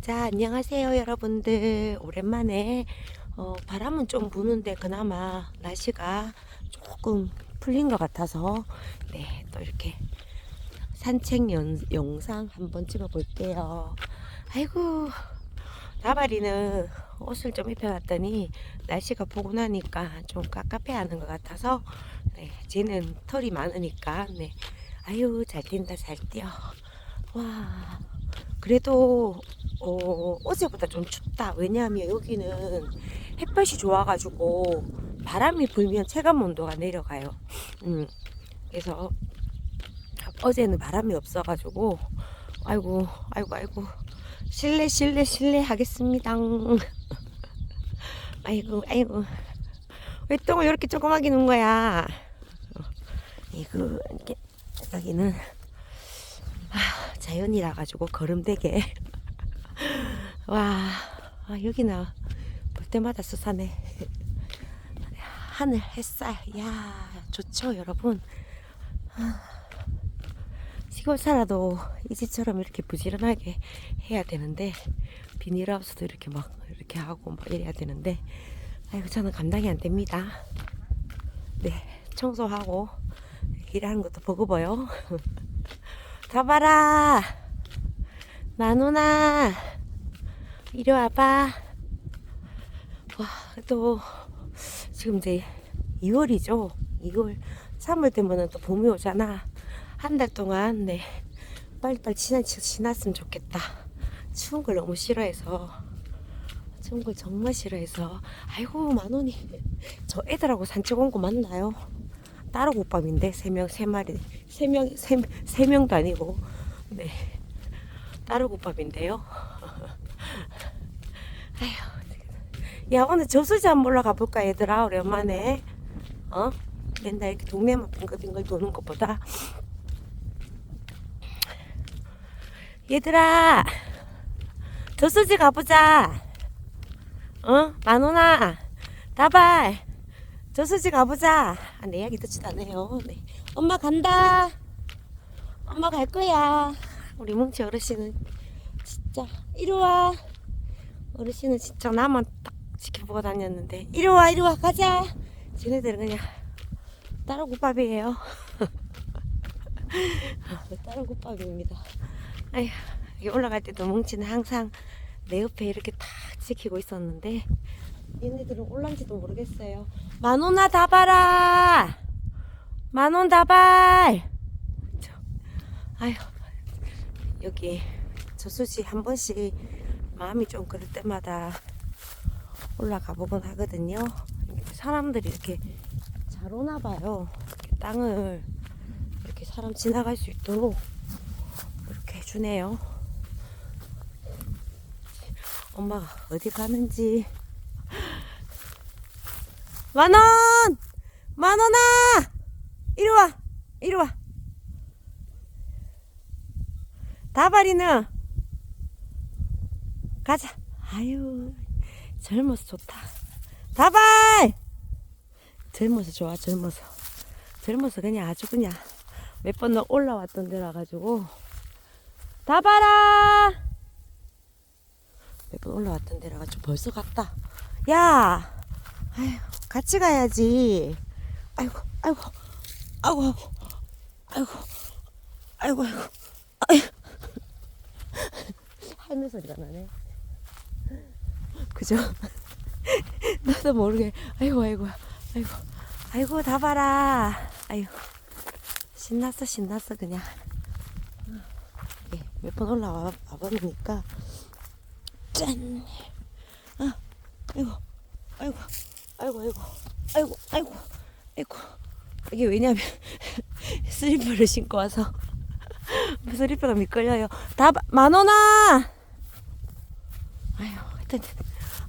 자, 안녕하세요, 여러분들. 오랜만에 어, 바람은 좀 부는데 그나마 날씨가 조금 풀린 것 같아서 네, 또 이렇게 산책 연, 영상 한번 찍어 볼게요. 아이고, 나발이는 옷을 좀 입혀놨더니 날씨가 포근하니까 좀 깝깝해 하는 것 같아서 네, 쟤는 털이 많으니까 네, 아유, 잘 뛴다, 잘 뛰어. 와, 그래도 어, 어제보다 좀 춥다. 왜냐하면 여기는 햇볕이 좋아가지고 바람이 불면 체감 온도가 내려가요. 음, 그래서 어제는 바람이 없어가지고 아이고 아이고 아이고 실례 실례 실례 하겠습니다. 아이고 아이고 왜 똥을 이렇게 조그맣게 넣은 거야? 어, 이거 이렇게 여기는 아, 자연이라 가지고 걸음되게 와 아, 여기 나 볼 때마다 수산해 하늘 햇살. 야 좋죠 여러분? 아, 시골 살아도 이 집처럼 이렇게 부지런하게 해야 되는데 비닐하우스도 이렇게 막 이렇게 하고 막 이래야 되는데 아이고 저는 감당이 안 됩니다. 네 청소하고 일하는 것도 버거워요. 가봐라! 마누나 이리 와봐. 와 또 지금 이제 2월이죠? 2월. 3월 되면은 또 봄이 오잖아. 한 달 동안 네. 빨리빨리 지나, 지났으면 좋겠다. 추운 걸 너무 싫어해서. 추운 걸 정말 싫어해서. 아이고 만원이. 저 애들하고 산책 온 거 맞나요? 따로 국밥인데 세 명 세 마리. 세 명 세 세 명도 아니고. 네. 따로 국밥인데요. 아휴 야 오늘 저수지 한번 올라가 볼까 얘들아 오랜만에 어 맨날 이렇게 동네만 빙글빙글 도는 것보다 얘들아 저수지 가보자 어 만원아 다발 저수지 가보자. 아, 내 이야기 듣지도 않아요. 네. 엄마 간다. 엄마 갈 거야. 우리 뭉치 어르신은 진짜 이리 와. 어르신은 진짜 나만 딱 지켜보고 다녔는데 이리 와 이리 와 가자. 쟤네들은 그냥 따로 국밥이에요. 따로 국밥입니다. 아휴 여기 올라갈 때도 뭉치는 항상 내 옆에 이렇게 딱 지키고 있었는데 얘네들은 올란지도 모르겠어요. 만원아 다 봐라. 만원 다발. 저, 아휴 여기 저수지 한 번씩 마음이 좀 그럴 때마다 올라가 보곤 하거든요. 사람들이 이렇게 잘 오나 봐요. 이렇게 땅을 이렇게 사람 지나갈 수 있도록 이렇게 해주네요. 엄마가 어디 가는지 만원! 만원아! 이리 와! 이리 와! 다발이는 가자. 아유, 젊어서 좋다. 다발! 젊어서 좋아, 젊어서. 젊어서 그냥 아주 그냥 몇 번 올라왔던 데라 가지고 다발아! 몇번 올라왔던 데라 가지고 벌써 갔다. 야! 아휴, 같이 가야지. 아이고, 아이고, 아이고, 아이고, 아이고, 아이고, 아이고. 할매 소리가 나네. 그죠? 나도 모르게, 아이고, 아이고, 아이고, 아이고, 다 봐라. 아이고, 신났어, 신났어, 그냥. 예, 몇 번 올라와 봐보니까, 짠! 아, 아이고, 아이고. 아이고 아이고 아이고 아이고 아이고 이게 왜냐면 슬리퍼를 신고 와서 슬리퍼가 미끌려요 다 만원아 아유 하여튼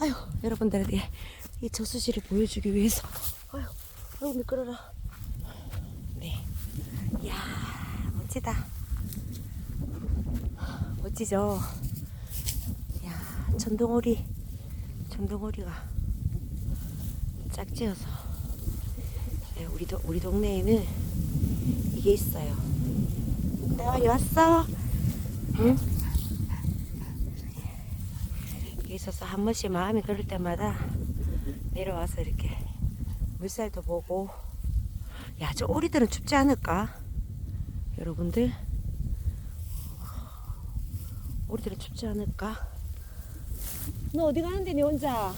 아유 여러분들에게 이 저수지를 보여주기 위해서. 아유 아유 미끄러라. 네. 이야 멋지다. 멋지죠? 야 전동오리 전동오리가 짝지어서. 네, 우리 도, 우리 동네에는 이게 있어요. 나발이 왔어? 응? 게 있어서 한 번씩 마음이 그럴 때마다 내려와서 이렇게 물살도 보고 야 저 오리들은 춥지 않을까? 여러분들? 오리들은 춥지 않을까? 너 어디 가는데 니 혼자?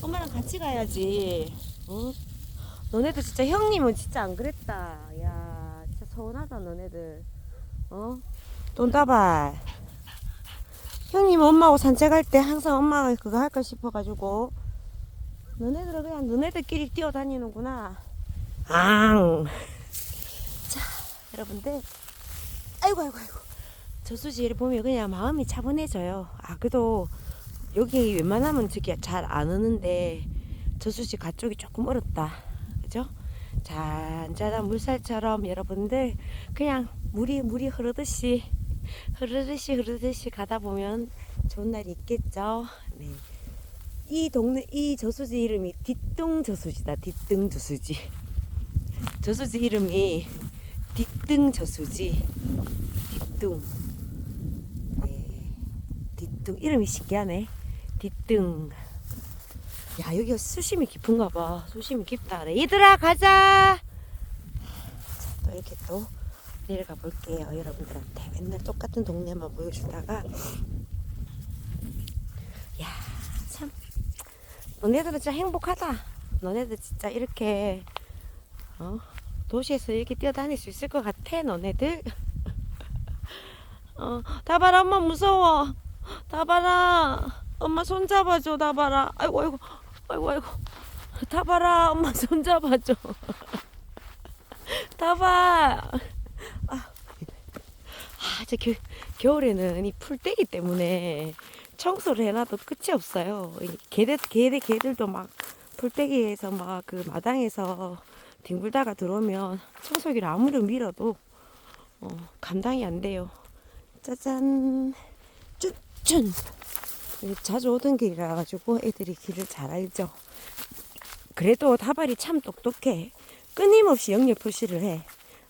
엄마랑 같이 가야지. 어? 너네들 진짜 형님은 진짜 안 그랬다. 야 진짜 서운하다 너네들. 어? 돈다발 형님 엄마하고 산책할 때 항상 엄마가 그거 할까 싶어가지고 너네들은 그냥 너네들끼리 뛰어다니는구나. 앙. 자 여러분들. 아이고 아이고 아이고. 저수지를 보면 그냥 마음이 차분해져요. 아 그래도 여기 웬만하면 저기 잘 안 오는데 저수지 가쪽이 조금 얼었다. 그죠? 잔잔한 물살처럼 여러분들 그냥 물이 물이 흐르듯이 흐르듯이 흐르듯이 가다 보면 좋은 날이 있겠죠. 네. 이 동네 이 저수지 이름이 뒷등 저수지다. 뒷등 저수지. 저수지 이름이 뒷등 저수지. 뒷등. 네. 뒷등 이름이 신기하네. 뒷등. 야 여기가 수심이 깊은가 봐. 수심이 깊다. 네, 얘들아 가자. 자, 또 이렇게 또 내려가 볼게요. 여러분들한테 맨날 똑같은 동네만 보여주다가 야 참 너네들은 진짜 행복하다. 너네들 진짜 이렇게 어? 도시에서 이렇게 뛰어다닐 수 있을 것 같아. 너네들. 어, 다바라 엄마 무서워. 다바라 엄마 손 잡아줘. 다바라. 아이고 아이고 아이고 아이고. 다바라 엄마 손 잡아줘. 다바. 아, 저 겨, 겨울에는 이 풀떼기 때문에 청소를 해놔도 끝이 없어요. 이 개들, 개들, 개들도 막 풀떼기에서 막 그 마당에서 뒹굴다가 들어오면 청소기를 아무리 밀어도 어, 감당이 안 돼요. 짜잔, 쭈쭈. 자주 오던 길이라 가지고 애들이 길을 잘 알죠. 그래도 다발이 참 똑똑해. 끊임없이 영역 표시를 해.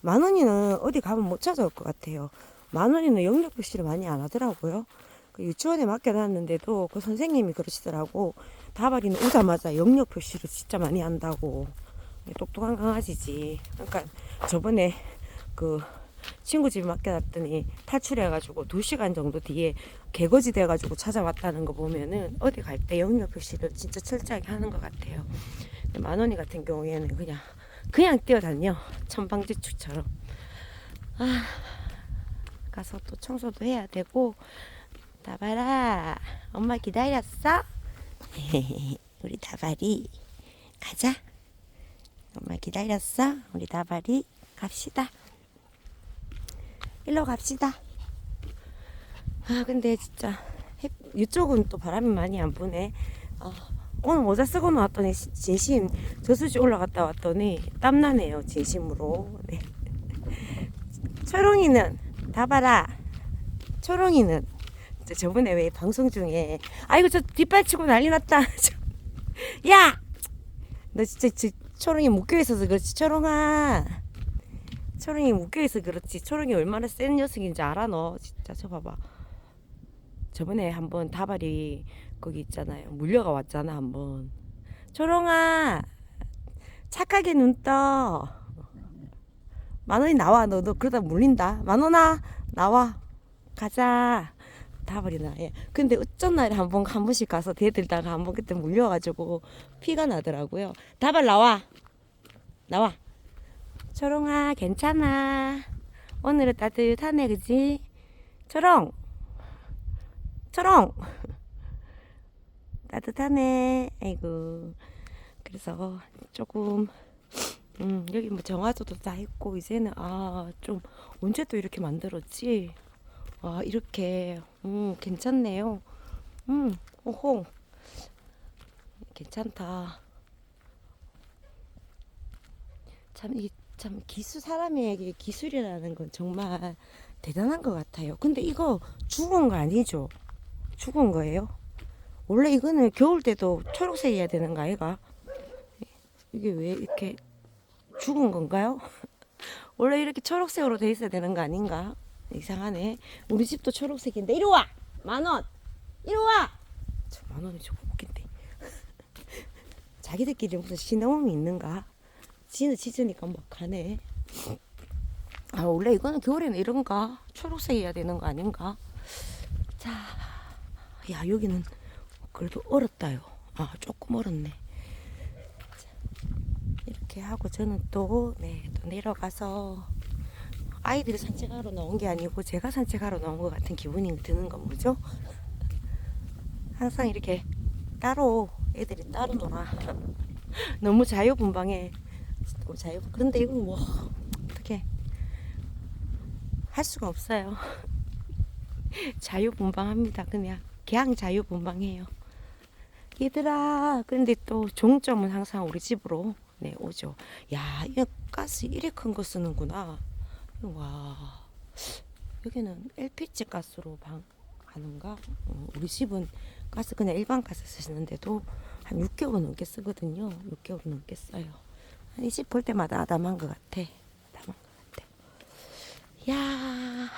만원이는 어디 가면 못 찾아올 것 같아요. 만원이는 영역 표시를 많이 안 하더라고요. 그 유치원에 맡겨놨는데도 그 선생님이 그러시더라고. 다발이는 오자마자 영역 표시를 진짜 많이 한다고. 똑똑한 강아지지. 그러니까 저번에 그 친구 집에 맡겨놨더니 탈출해가지고 두 시간 정도 뒤에 개거지 돼가지고 찾아왔다는 거 보면은 어디 갈 때 영역 표시를 진짜 철저하게 하는 것 같아요. 만원이 같은 경우에는 그냥 그냥 뛰어다녀 천방지축처럼 아 가서 또 청소도 해야 되고. 다발아 엄마 기다렸어? 우리 다발이 가자. 엄마 기다렸어? 우리 다발이 갑시다. 일로 갑시다. 아 근데 진짜 햇- 이쪽은 또 바람이 많이 안 부네. 아, 오늘 모자 쓰고 나왔더니 시- 진심 저수지 올라갔다 왔더니 땀나네요 진심으로. 네. 초롱이는 다봐라 초롱이는 저- 저번에 왜 방송 중에 아이고 저 뒷발 치고 난리 났다 야! 너 진짜 저, 초롱이 묶여 있어서 그렇지 초롱아 초롱이 묶여 있어 그렇지 초롱이 얼마나 센 녀석인지 알아 너 진짜 저 봐봐 저번에 한번 다발이 거기 있잖아요. 물려가 왔잖아 한번. 초롱아 착하게 눈 떠. 만 원이 나와 너너 그러다 물린다. 만 원아 나와 가자. 다발이나 예. 근데 어쩐 날에 한번 한 번씩 가서 대들다가 한 번 그때 물려가지고 피가 나더라고요. 다발 나와 나와. 초롱아 괜찮아. 오늘은 따뜻하네 그지? 초롱 초롱 따뜻하네 아이고 그래서 조금 음 여기 뭐 정화조도 다 했고 이제는 아 좀 언제 또 이렇게 만들었지? 아 이렇게. 음 괜찮네요. 음 오호. 괜찮다. 참이참 기술 사람에게 기술이라는 건 정말 대단한 것 같아요. 근데 이거 죽은 거 아니죠? 죽은 거예요? 원래 이거는 겨울 때도 초록색이어야 되는 거 아이가? 이게 왜 이렇게 죽은 건가요? 원래 이렇게 초록색으로 돼 있어야 되는 거 아닌가? 이상하네. 우리 집도 초록색인데 이리 와! 만 원! 이리 와! 만 원이 저거 웃긴데. 자기들끼리 무슨 신호음이 있는가? 지는 지으니까 막 가네. 아 원래 이거는 겨울에는 이런가? 초록색이어야 되는 거 아닌가? 자, 야 여기는 그래도 얼었다요. 아 조금 얼었네. 자, 이렇게 하고 저는 또 네, 또 내려가서 아이들이 산책하러 나온 게 아니고 제가 산책하러 나온 것 같은 기분이 드는 건 뭐죠? 항상 이렇게 따로 애들이 따로 놀아. 너무 자유분방해. 너무 자유. 그런데 이거 뭐 어떻게 할 수가 없어요. 자유분방합니다. 그냥 그냥 자유분방해요. 얘들아, 그런데 또 종점은 항상 우리 집으로 네 오죠. 야, 이 가스 이래 큰 거 쓰는구나. 와, 여기는 LPG 가스로 방 가는가? 어, 우리 집은 가스 그냥 일반 가스 쓰시는데도 한 6개월 넘게 쓰거든요. 6개월 넘게 써요. 이 집 볼 때마다 아담한 것 같아. 아담한 것 같아. 야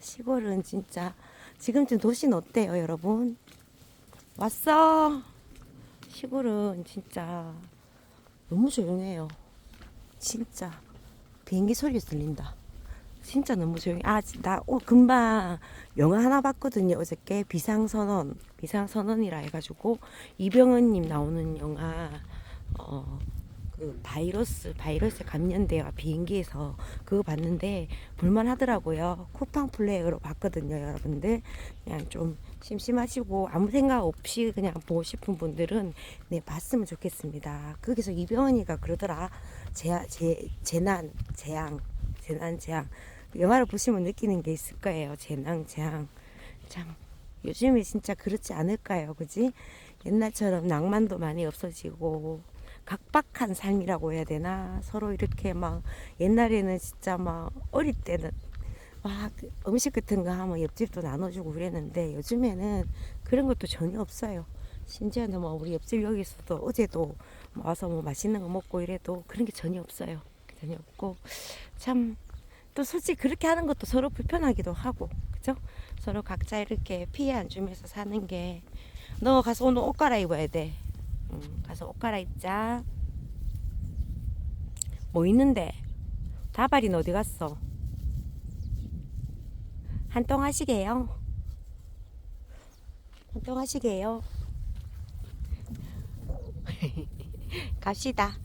시골은 진짜 지금쯤 도시는 어때요, 여러분? 왔어. 시골은 진짜 너무 조용해요. 진짜 비행기 소리 들린다. 진짜 너무 조용해. 아, 나 오, 금방 영화 하나 봤거든요. 어저께 비상선언, 비상선언이라 해가지고 이병헌님 나오는 영화, 어, 그 바이러스, 바이러스에 감염돼가 비행기에서 그거 봤는데 볼만하더라고요. 쿠팡 플레이어로 봤거든요, 여러분들. 그냥 좀 심심하시고 아무 생각 없이 그냥 보고 싶은 분들은 네 봤으면 좋겠습니다. 거기서 이병헌이가 그러더라. 재, 재, 재난, 재앙, 재난, 재앙. 영화를 보시면 느끼는 게 있을 거예요. 재난, 재앙. 참 요즘에 진짜 그렇지 않을까요, 그지? 옛날처럼 낭만도 많이 없어지고 각박한 삶이라고 해야 되나? 서로 이렇게 막 옛날에는 진짜 막 어릴 때는 막 음식 같은 거 하면 옆집도 나눠주고 그랬는데 요즘에는 그런 것도 전혀 없어요. 심지어는 뭐 우리 옆집 여기서도 어제도 뭐 와서 뭐 맛있는 거 먹고 이래도 그런 게 전혀 없어요. 전혀 없고 참 또 솔직히 그렇게 하는 것도 서로 불편하기도 하고 그죠? 서로 각자 이렇게 피해 안 주면서 사는 게 너 가서 오늘 옷 갈아입어야 돼. 응, 가서 옷 갈아입자. 뭐 있는데? 다발이는 어디 갔어? 한동 하시게요. 한동 하시게요. 갑시다.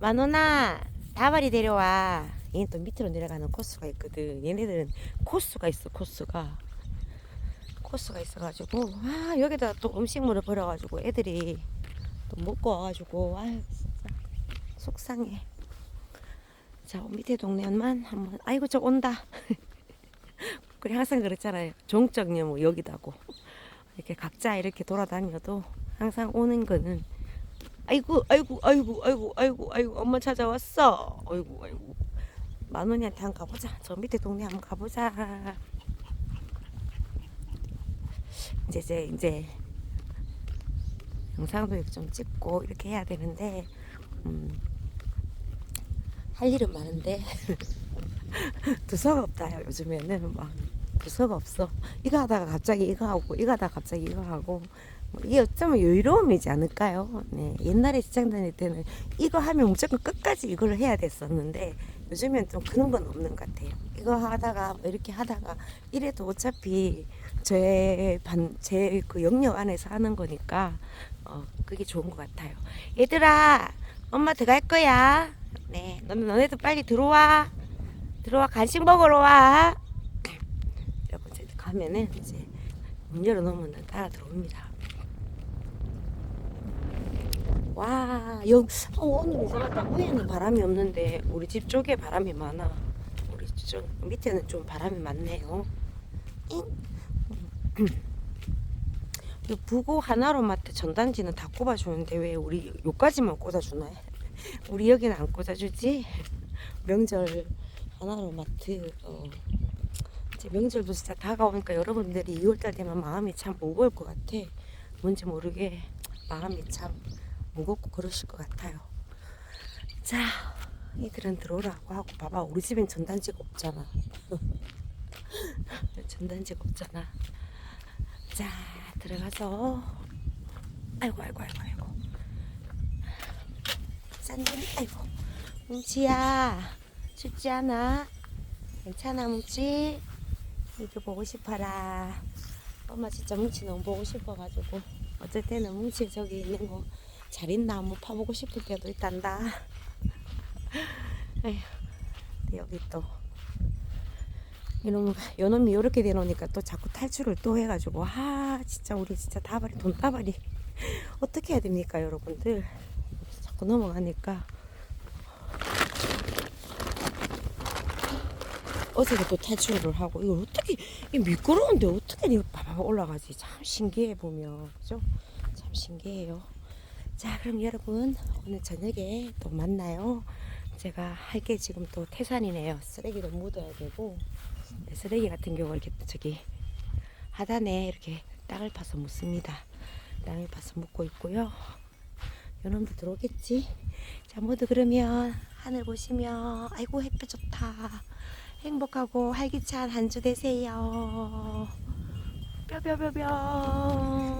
만원아, 다발이 데려와. 얘는 또 밑으로 내려가는 코스가 있거든. 얘네들은 코스가 있어, 코스가. 코스가 있어가지고, 아, 여기다 또 음식물을 버려가지고 애들이 또 먹고 와가지고, 아유, 진짜 속상해. 자, 밑에 동네만 한번, 아이고, 저 온다. 그래, 항상 그랬잖아요. 종적이 뭐 여기다고. 이렇게 각자 이렇게 돌아다녀도 항상 오는 거는 아이고 아이고 아이고 아이고 아이고 아이고 엄마 찾아왔어. 아이고 아이고. 만원이한테 한번 가보자. 저 밑에 동네 한번 가보자. 이제 이제 이제 영상도 좀 찍고 이렇게 해야 되는데 음, 할 일은 많은데 두서가 없다요 요즘에는 막 두서가 없어 이거 하다가 갑자기 이거 하고 이거 하다가 갑자기 이거 하고 뭐 이게 어쩌면 여유로움이지 않을까요? 네, 옛날에 직장 다닐 때는 이거 하면 무조건 끝까지 이걸 해야 됐었는데 요즘엔 좀 그런 건 없는 것 같아요. 이거 하다가 뭐 이렇게 하다가 이래도 어차피 제반제 그 영역 안에서 하는 거니까 어 그게 좋은 것 같아요. 얘들아, 엄마 들어갈 거야. 네, 너는 너네도 빨리 들어와. 들어와 간식 먹으러 와. 여러분 이제 가면은 이제 문 열어놓으면 따라 들어옵니다. 와, 여, 어, 오늘 이상하다. 위에는 바람이 없는데 우리 집 쪽에 바람이 많아. 우리 쪽 밑에는 좀 바람이 많네요. 잉? 이 부고 하나로 마트 전단지는 다 꼽아주는데 왜 우리 요까지만 꽂아주나? 우리 여기는 안 꽂아주지? 명절 하나로마트 어. 이제 명절도 진짜 다가오니까 여러분들이 2월달 되면 마음이 참 무거울 것 같아. 뭔지 모르게 마음이 참 무겁고 그러실 것 같아요. 자, 이들은 들어오라고 하고 봐봐. 우리 집엔 전단지가 없잖아. 전단지가 없잖아. 자, 들어가서 아이고 아이고 아이고 아이고 싼둥이 아이고 뭉치야 춥지 않아? 괜찮아 뭉치? 이거 보고 싶어라. 엄마 진짜 뭉치 너무 보고 싶어가지고. 어쩔 때는 뭉치 저기 있는 거 잘 있나 한번 파보고 싶을 때도 있단다. 에휴 여기 또 이놈 요놈이 이렇게 되놓으니까 또 자꾸 탈출을 또 해가지고. 아 진짜 우리 진짜 다발이 돈다발이. 어떻게 해야 됩니까 여러분들? 자꾸 넘어가니까 어제도 또 탈출을 하고. 이걸 어떻게 이 미끄러운데 어떻게 이거 바바 올라가지. 참 신기해 보면. 그죠? 참 신기해요. 자 그럼 여러분 오늘 저녁에 또 만나요. 제가 할 게 지금 또 태산이네요. 쓰레기도 묻어야 되고. 네, 쓰레기 같은 경우 이렇게 저기 하단에 이렇게 땅을 파서 묻습니다. 땅을 파서 묻고 있고요. 요놈도 들어오겠지? 자 모두 그러면 하늘 보시면 아이고 햇볕 좋다 행복하고 활기찬 한 주 되세요. 뿅뿅뿅뿅